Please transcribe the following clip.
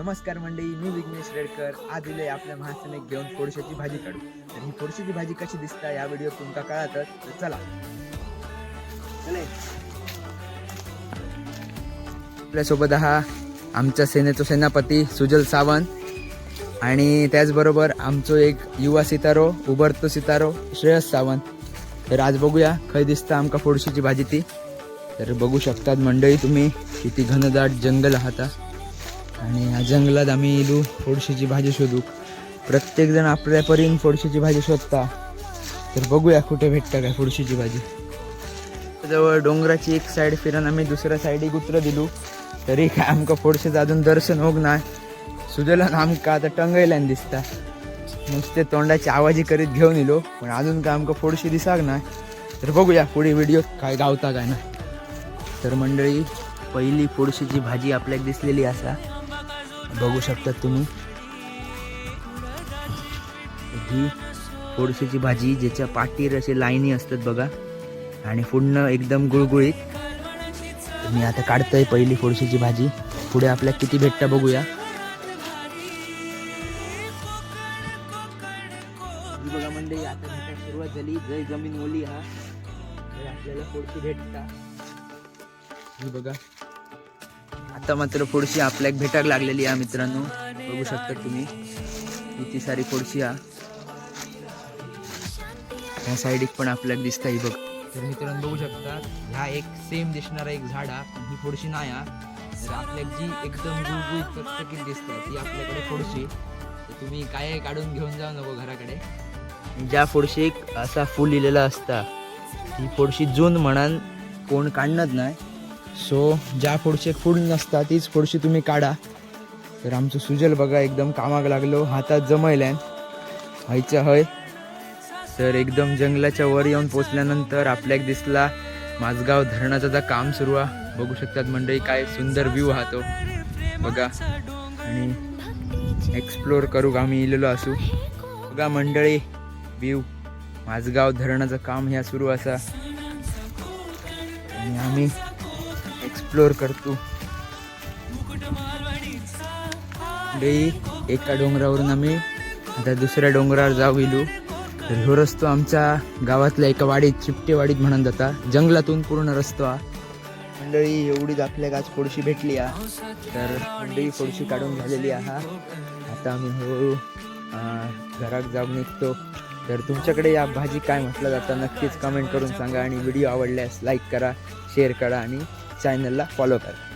नमस्कार मंडळी मी विघ्नेश रेडकर. आज इले आपल्या महासनेक घेऊन फोडशाची भाजी काढू. तर ही फोडशाची भाजी कशी दिसता या व्हिडिओ तुमका कळातच तर चला. आपल्यासोबत हा आमच्या सेनेचो सेनापती सुजल सावंत. आणि त्याचबरोबर आमचो एक युवा सितारो उभरतो सितारो श्रेयस सावंत. तर आज बघूया खंय दिसता आमका फोडशीची भाजी ती. तर बघू शकतात मंडळी तुम्ही किती घनदाट जंगल आहात आणि या जंगलात आम्ही इलू फोडशीची भाजी शोधू. प्रत्येकजण आपल्या परीन फोडशीची भाजी शोधता. तर बघूया कुठे भेटता काय फोडशीची भाजी. जवळ डोंगराची एक साईड फिरून आम्ही दुसऱ्या साईडीक कुत्र दिलू. तरी काय आमका फोडशेचं अजून दर्शन होग नाय सुजलान आमका आता टंगयल्यान दिसता. नुसते तोंडाची आवाजी करीत घेऊन इलो पण अजून काय आमका फोडशी दिसाक नाय तर बघूया पुढे व्हिडिओ काय गावता काय ना. तर मंडळी पहिली फोडशीची भाजी आपल्याक दिसलेली असा बघू शकतात तुम्ही. ही फोडशीची भाजी ज्याच्या पाठीर असे लाईनी असतात बघा. आणि पुढनं एकदम गुळगुळीत. मी आता काढतोय पहिली फोडशीची भाजी. पुढे आपल्याला किती भेटता बघूया. बघा मंडळी आता सुरुवात झाली. जय जमीन ओली हा. आपल्याला फोडशी भेटता. ही बघा. आता मात्र फोडशी आपल्याक भेटाक लागलेली आहे मित्रांनो. बघू शकता तुम्ही. किती सारी फोडशी हा. ह्या साईडीक पण आपल्याक दिसता ही बघ. तर मित्रांनो बघू शकता ह्या एक सेम दिसणारा एक झाड हा. पण ही फोडशी नाही हा. तर आपल्याक जी एकदम गुळगुळीत चकचकीत दिसते ती आपल्याकडे फोडशी. तर तुम्ही काय काढून घेऊन जाऊ नको घराकडे. ज्या फोडशीक असा फुल लिहिलेला असता ती फोडशी जून म्हणान कोण काढणत नाही. सो ज्या फोडशे फूड नसता तीच फोडशी तुम्ही काढा. तर आमचं सुजल बघा एकदम कामाक लागलो. हातात जमयल्यान. व्हायचं हय. तर एकदम जंगलाच्या वर येऊन पोचल्यानंतर आपल्याक दिसला माझगाव धरणाचं आता काम सुरू आहे. बघू शकतात मंडळी काय सुंदर व्ह्यू हा तो बघा. आणि एक्सप्लोर करू आम्ही इलेलो असू. बघा मंडळी व्ह्यू माझगाव धरणाचं काम ह्या सुरू असा. आणि आम्ही एक्सप्लोर करतो. एका डोंगरावरून आम्ही आता दुसऱ्या डोंगरावर जाऊ गेलो तर ह्यो रस्तो आमच्या गावातल्या एका वाडीत चिपटेवाडीत म्हणून जाता. जंगलातून पूर्ण रस्तो हा. मंडळी एवढीच आपल्या आज फोडशी भेटली हा. तर मंडळी फोडशी काढून झालेली आहा आता आम्ही हळूहळू अं, घरात जाऊन निघतो. तर तुमच्याकडे या भाजी काय म्हटलं जातं नक्कीच कमेंट करून सांगा आणि व्हिडिओ आवडल्यास लाईक करा शेअर करा आणि चॅनलला फॉलो करा.